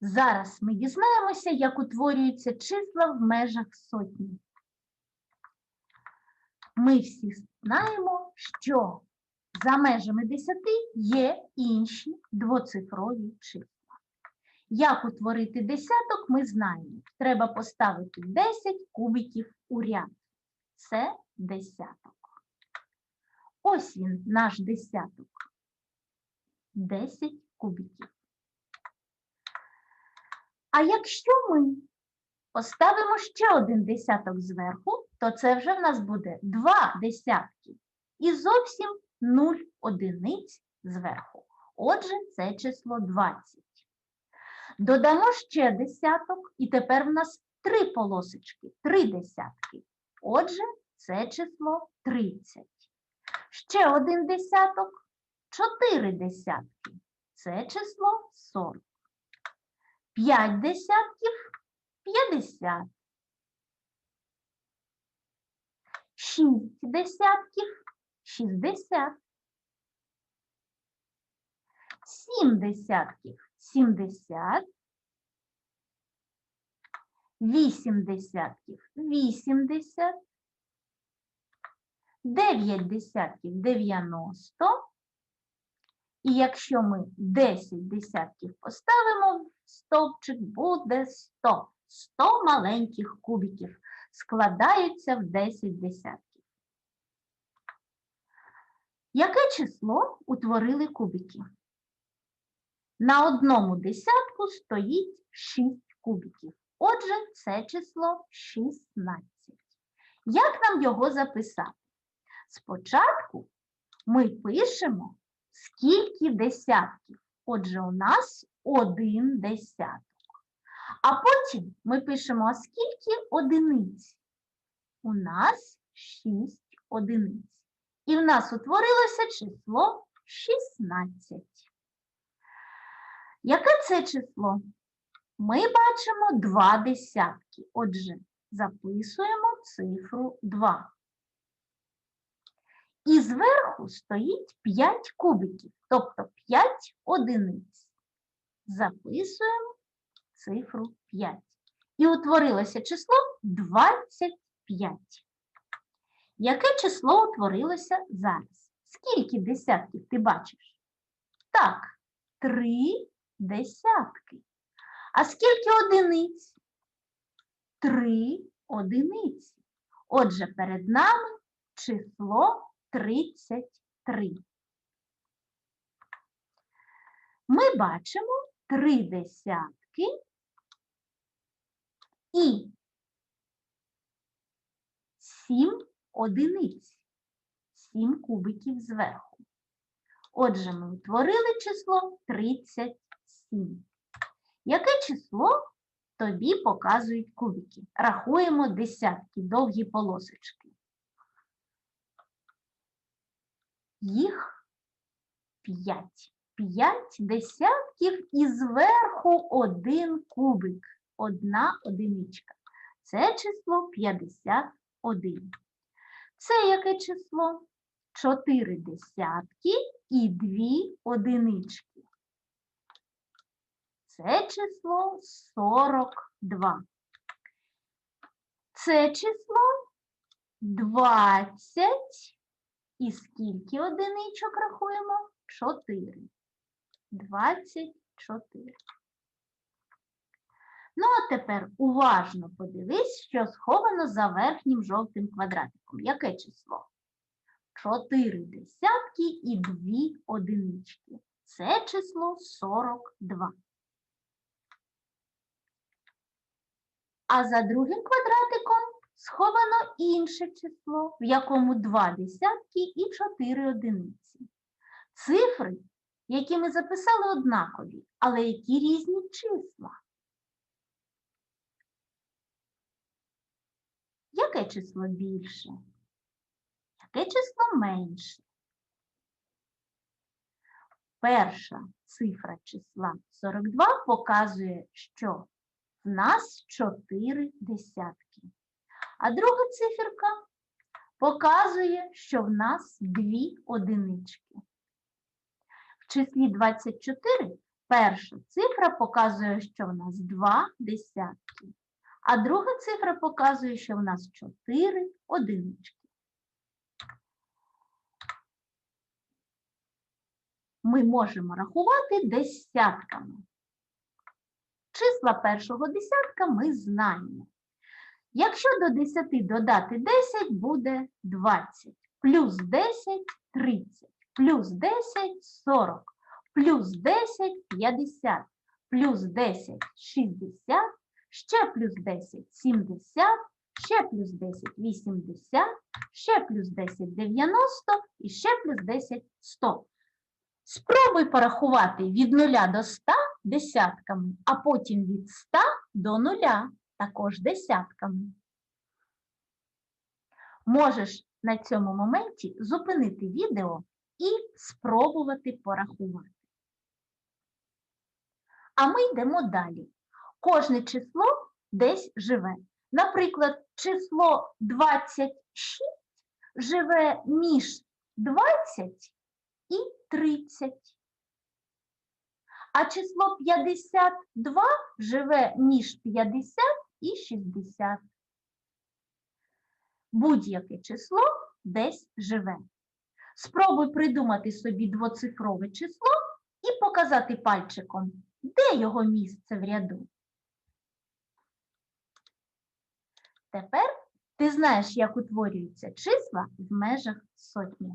Зараз ми дізнаємося, як утворюються числа в межах сотні. Ми всі знаємо, що за межами 10 є інші двоцифрові числа. Як утворити десяток, ми знаємо. Треба поставити 10 кубиків у ряд. Це десяток. Ось він, наш десяток. 10 кубиків. А якщо ми поставимо ще один десяток зверху, то це вже в нас буде два десятки і зовсім 0 одиниць зверху. Отже, це число 20. Додамо ще десяток, і тепер в нас три полосочки, три десятки. Отже, це число 30. Ще один десяток, чотири десятки. Це число 40. П'ять десятків 50. Шість десятків 60. Сім десятків 70. Вісім десятків 80. Дев'ять десятків 90. І якщо ми 10 десятків поставимо стовпчик, буде 100. 100 маленьких кубиків складаються в 10 десятків. Яке число утворили кубики? На одному десятку стоїть 6 кубиків. Отже, це число 16. Як нам його записати? Спочатку ми пишемо скільки десятків. Отже, у нас один десяток. А потім ми пишемо, а скільки одиниць? У нас 6 одиниць. І в нас утворилося число 16. Яке це число? Ми бачимо два десятки. Отже, записуємо цифру 2. І зверху стоїть 5 кубиків, тобто 5 одиниць. Записуємо цифру 5. І утворилося число 25. Яке число утворилося зараз? Скільки десятків ти бачиш? Так, 3 десятки. А скільки одиниць? 3 одиниці. Отже, перед нами число 33. Ми бачимо три десятки і сім одиниць, сім кубиків зверху. Отже, ми утворили число 37. Яке число тобі показують кубики? Рахуємо десятки, довгі полосочки. Їх п'ять. П'ять десятків і зверху один кубик, одна одиничка. Це число 51. Це яке число? Чотири десятки і дві одинички. Це число 42. Це число 20. І скільки одиничок рахуємо? 4. 24. Ну, а тепер уважно подивись, що сховано за верхнім жовтим квадратиком. Яке число? 4 десятки і 2 одинички. Це число 42. А за другим квадратиком сховано інше число, в якому 2 десятки і 4 одиниці. Цифри, які ми записали однакові, але які різні числа. Яке число більше? Яке число менше? Перша цифра числа 42 показує, що в нас 4 десятки. А друга циферка показує, що в нас 2 одинички. В числі 24 Перша цифра показує, що в нас 2 десятки, а друга цифра показує, що в нас 4 одинички. Ми можемо рахувати десятками. Числа першого десятка ми знаємо. Якщо до 10 додати 10, буде 20, плюс 10 – 30, плюс 10 – 40, плюс 10 – 50, плюс 10 – 60, ще плюс 10 – 70, ще плюс 10 – 80, ще плюс 10 – 90 і ще плюс 10 – 100. Спробуй порахувати від 0 до 100 десятками, а потім від 100 до 0 також десятками. Можеш на цьому моменті зупинити відео і спробувати порахувати. А ми йдемо далі. Кожне число десь живе. Наприклад, число 26 живе між 20 і 30. А число 52 живе між 50 і 60. Будь-яке число десь живе. Спробуй придумати собі двоцифрове число і показати пальчиком, де його місце в ряду. Тепер ти знаєш, як утворюються числа в межах сотні.